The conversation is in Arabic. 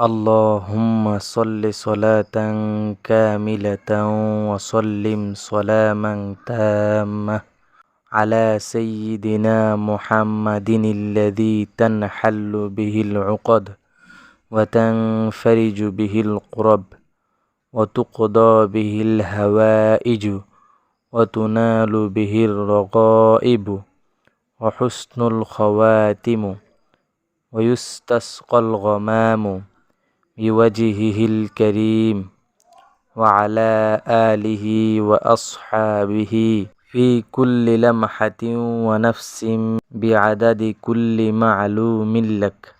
اللهم صل صلاة كاملة وسلم سلاما تاما على سيدنا محمد الذي تنحل به العقد وتنفرج به القرب وتقضى به الهوائج وتنال به الرغائب وحسن الخواتم ويستسقى الغمام بوجهه الكريم وعلى آله وأصحابه في كل لمحة ونفس بعدد كل معلوم لك.